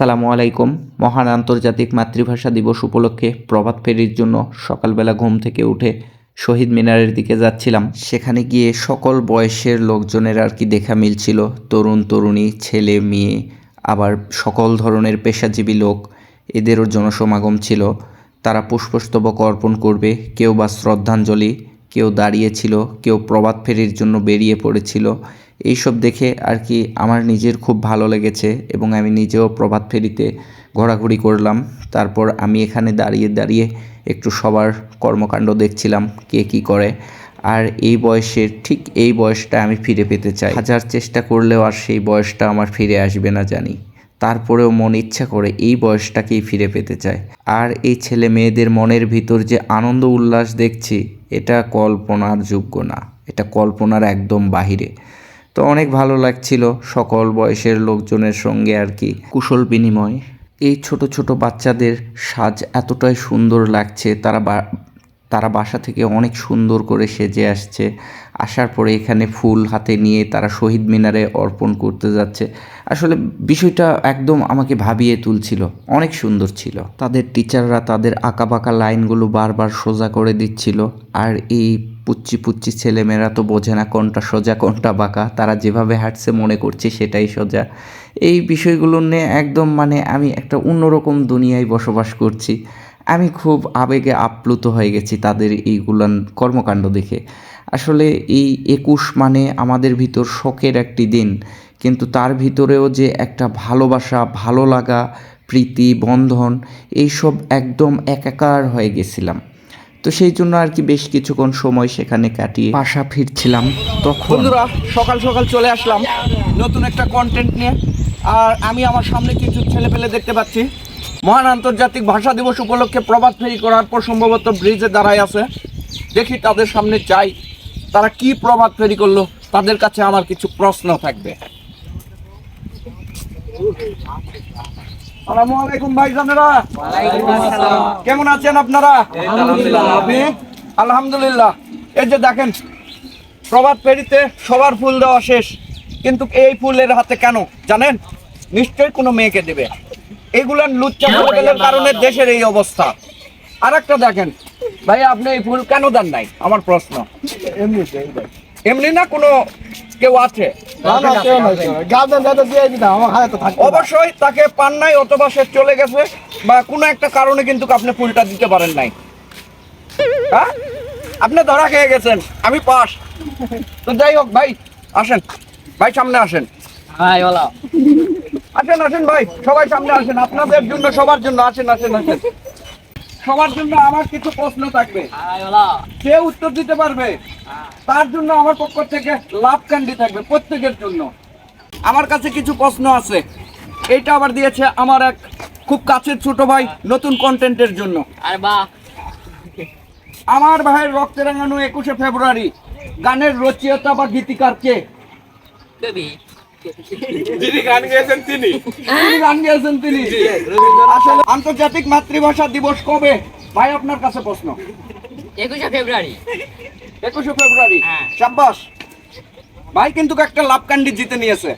সালামু আলাইকুম। মহান আন্তর্জাতিক মাতৃভাষা দিবস উপলক্ষে প্রভাত ফেরির জন্য সকালবেলা ঘুম থেকে উঠে শহীদ মিনারের দিকে যাচ্ছিলাম। সেখানে গিয়ে সকল বয়সের লোকজনের আর কি দেখা মিলছিল। তরুণ, তরুণী, ছেলে, মেয়ে, আবার সকল ধরনের পেশাজীবী লোক। এদেরও জনসমাগম ছিল। তারা পুষ্পস্তবক অর্পণ করবে। কেউ বা শ্রদ্ধাঞ্জলি, কেউ দাঁড়িয়েছিল, কেউ প্রভাত ফেরির জন্য বেরিয়ে পড়েছিল। এইসব দেখে আর কি আমার নিজের খুব ভালো লেগেছে এবং আমি নিজেও প্রভাত ফেরিতে ঘোরাঘুরি করলাম। তারপর আমি এখানে দাঁড়িয়ে দাঁড়িয়ে একটু সবার কর্মকাণ্ড দেখছিলাম, কে কী করে। আর এই বয়সের ঠিক এই বয়সটা আমি ফিরে পেতে চাই। হাজার চেষ্টা করলেও আর সেই বয়সটা আমার ফিরে আসবে না জানি। তারপরেও মন ইচ্ছা করে এই বয়সটাকেই ফিরে পেতে চায় আর এই ছেলে মেয়েদের মনের ভিতর যে আনন্দ উল্লাস দেখছি, এটা কল্পনার যোগ্য না। এটা কল্পনার একদম বাহিরে। তো অনেক ভালো লাগছিল সকল বয়সের লোকজনের সঙ্গে আর কি। কুশল বিনিময়। এই ছোট ছোট বাচ্চাদের সাজ এতটাই সুন্দর লাগছে, তারা তারা বাসা থেকে অনেক সুন্দর করে সেজে আসছে। আসার পরে এখানে ফুল হাতে নিয়ে তারা শহীদ মিনারে অর্পণ করতে যাচ্ছে। আসলে বিষয়টা একদম আমাকে ভাবিয়ে তুলছিল। অনেক সুন্দর ছিল। তাদের টিচাররা তাদের আঁকাবাঁকা লাইনগুলো বারবার সোজা করে দিচ্ছিল। আর এই পুচ্চি পুচ্চি ছেলেমেয়েরা তো বোঝে না কোনটা সোজা, কোনটা বাঁকা। তারা যেভাবে হাঁটছে মনে করছে সেটাই সোজা। এই বিষয়গুলো নিয়ে একদম মানে আমি একটা অন্যরকম দুনিয়ায় বসবাস করছি। আমি খুব আবেগে আপ্লুত হয়ে গেছি তাদের এইগুলান কর্মকাণ্ড দেখে। আসলে এই একুশ মানে আমাদের ভিতর শোকের একটি দিন। কিন্তু তার ভিতরেও যে একটা ভালোবাসা, ভালো লাগা, প্রীতি, বন্ধন, এইসব একদম একাকার হয়ে গেছিলাম। তো সেই জন্য আর কি বেশ কিছুক্ষণ সময় সেখানে কাটিয়ে বাসা ফিরছিলাম। তখন বন্ধুরা, সকাল সকাল চলে আসলাম নতুন একটা কন্টেন্ট নিয়ে। আর আমি আমার সামনে কিছু ছেলে পেলে দেখতে পাচ্ছি। মহান আন্তর্জাতিক ভাষা দিবস উপলক্ষে প্রভাত ফেরি করার পর সম্ভবত ব্রিজে দাঁড়ায় আছে। দেখি তাদের সামনে যাই। তারা কি প্রভাত তৈরি করল? তাদের কাছে আমার কিছু প্রশ্ন থাকবে। আসসালামু আলাইকুম ভাই জানেরা কেমন আছেন আপনারা? আপনি? আলহামদুলিল্লাহ। এই যে দেখেন প্রভাত ফেরিতে সবার ফুল দেওয়া শেষ। কিন্তু এই ফুলের হাতে কেন? জানেন? নিশ্চয়ই কোনো মেয়েকে দেবে। এগুলার লুচ্চা কারণে দেশের এই অবস্থা। আর একটা দেখেন ভাই আপনি এই ফুল কেন দেন নাই? আমার প্রশ্ন। এমনি না কোনো কেউ আছে? অবশ্যই তাকে পান নাই অথবা সে চলে গেছে বা কোনো একটা কারণে কিন্তু আপনি ফুলটা দিতে পারেন নাই। হ্যাঁ? আপনি ধরা খেয়ে গেছেন আমি পাস। তো যাই হোক ভাই আসেন। ভাই সামনে আসেন। আসেন আসেন ভাই সবাই সামনে আসেন। আপনাদের জন্য সবার জন্য আসেন আসেন আসেন। সবার জন্য আমার কিছু প্রশ্ন থাকবে। কে উত্তর দিতে পারবে? তার জন্য আমার পক্ষ থেকে লাভ ক্যান্ডি থাকবে প্রত্যেকের জন্য। আমার কাছে কিছু প্রশ্ন আছে। এইটা আবার দিয়েছে আমার এক খুব কাছের ছোট ভাই নতুন কন্টেন্টের জন্য। আমার ভাইয়ের রক্তে রাঙানো একুশে ফেব্রুয়ারি। গানের রচয়িতা বা গীতিকার কে? যিনি গান গেয়েছেন তিনি। গান গেয়েছেন তিনি। আসলে আন্তর্জাতিক মাতৃভাষা দিবস কবে? ভাই আপনার কাছে প্রশ্ন। একুশে ফেব্রুয়ারি। একুশে ফেব্রুয়ারি? হ্যাঁ। সাব্বাস ভাই কিন্তু একটা লাভ ক্যান্ডি জিতে নিয়েছে।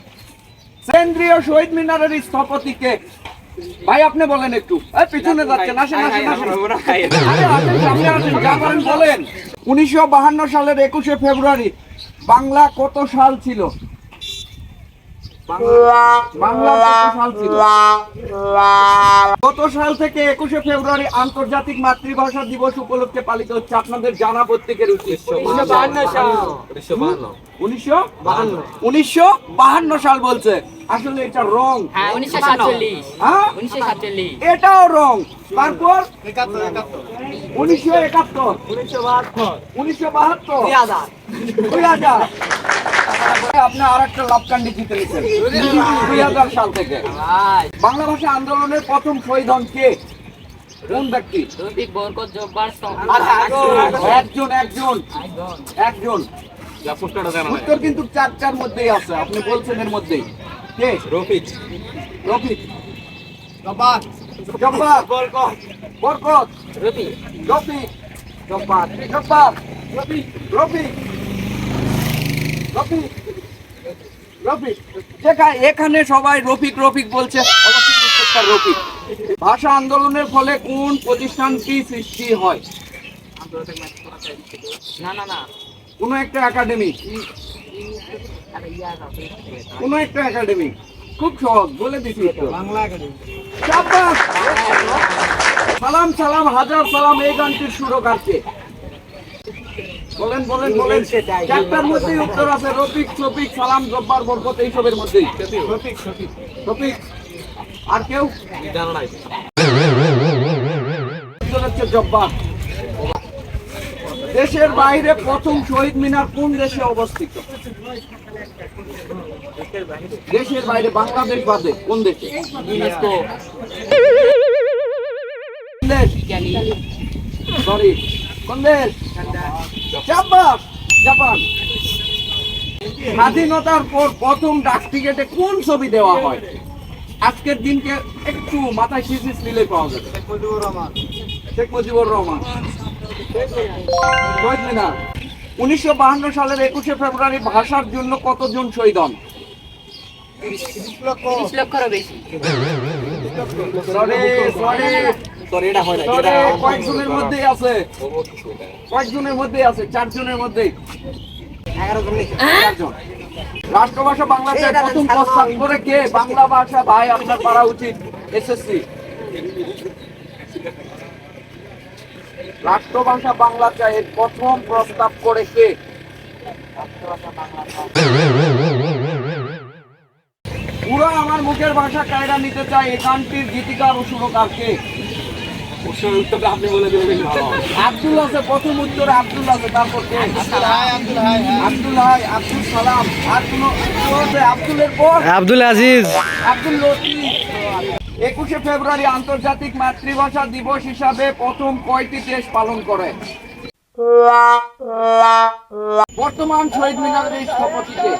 কেন্দ্রীয় শহীদ মিনারের স্থপতি কে ভাই আপনি বলেন একটু। পিছনে যাচ্ছেন। আসেন আসেন আসেন। বলেন। উনিশশো বাহান্ন সালের একুশে ফেব্রুয়ারি বাংলা কত সাল ছিল? বাংলা- বাংলা সাল ছিল? কত সাল থেকে একুশে ফেব্রুয়ারি আন্তর্জাতিক মাতৃভাষা দিবস উপলক্ষে পালিত হচ্ছে আপনাদের জানা প্রত্যেকের উদ্দেশ্য। উনিশশো উনিশশো বাহান্ন। সাল বলছে। আসলে এটা রং। হ্যাঁ উনিশশো সাতচল্লিশ। হ্যাঁ? উনিশশো সাতচল্লিশ। এটাও রং। তারপর? উনিশশো একাত্তর। উনিশশো বাহাত্তর। দুই হাজার। আপনি আর একটা লাভ জিতে নিচ্ছেন দুই হাজার সাল থেকে। বাংলা ভাষা আন্দোলনের প্রথম শহীদ হন কে? কোন ব্যক্তি? রফিক বরকত জব্বার একজন একজন একজন। উত্তর কিন্তু চারটার মধ্যেই আছে আপনি বলছেন এর মধ্যেই। কে? রফিক। রফিক। জব্বার। জব্বার। বরকত। বরকত। রফিক। রফিক। জব্বার জব্বার। রফিক। রফিক। এখানে সবাই রফিক রফিক বলছে। রফিক। ভাষা আন্দোলনের ফলে কোন প্রতিষ্ঠানটি সৃষ্টি হয়? না না না। কোনো একটা একাডেমি। কোনো একটা একাডেমি। খুব সহজ বলে দিছি বাংলা একাডেমি। সালাম সালাম হাজার সালাম এই গানটির সুরকারকে। বলেন বলেন বলেন। চারটার মধ্যেই উত্তর আছে, রফিক সালাম জব্বার এইসবের আর কেউ? হচ্ছে জব্বার। দেশের বাইরে প্রথম শহীদ মিনার কোন দেশে অবস্থিত? দেশের বাইরে বাংলাদেশ বাদে কোন দেশে? সরি। Japan Japan. স্বাধীনতার পর প্রথম ডাক টিকেটে কোন ছবি দেওয়া হয়? আজকের দিনকে একটু মাথায় শিশিস নিলে পাওয়া যাবে। শেখ মুজিবুর রহমান। শহীদ মিনার। উনিশশো বাহান্ন সালের একুশে ফেব্রুয়ারি ভাষার জন্য কতজন শহীদ হন? তিরিশ লক্ষেরও বেশি। Sorry, sorry. Sorry, কয়েকজনের মধ্যেই আছে। কয়েকজনের মধ্যেই আছে চারজনের মধ্যেই। চারজন। রাষ্ট্রভাষা বাংলাতে প্রথম প্রস্তাব করে কে? বাংলা ভাষা ভাই আপনার পারা উচিত এসএসসি রাষ্ট্রভাষা বাংলা চাই এর প্রথম প্রস্তাব করে কে? পুরো আমার মুখের ভাষা কায়রা নিতে চাই এখানটির গীতিকার ও সুরকার কে? আব্দুল আছে প্রথম উত্তরে আব্দুল আছে তারপর আব্দুল হাই আব্দুল সালাম। আর কোন আব্দুলের পর? আব্দুল আজিজ। আব্দুল লতিফ। একুশে ফেব্রুয়ারি আন্তর্জাতিক মাতৃভাষা দিবস হিসাবে প্রথম কয়টি দেশ পালন করে? বর্তমান শহীদ মিনারের স্থপতিকে।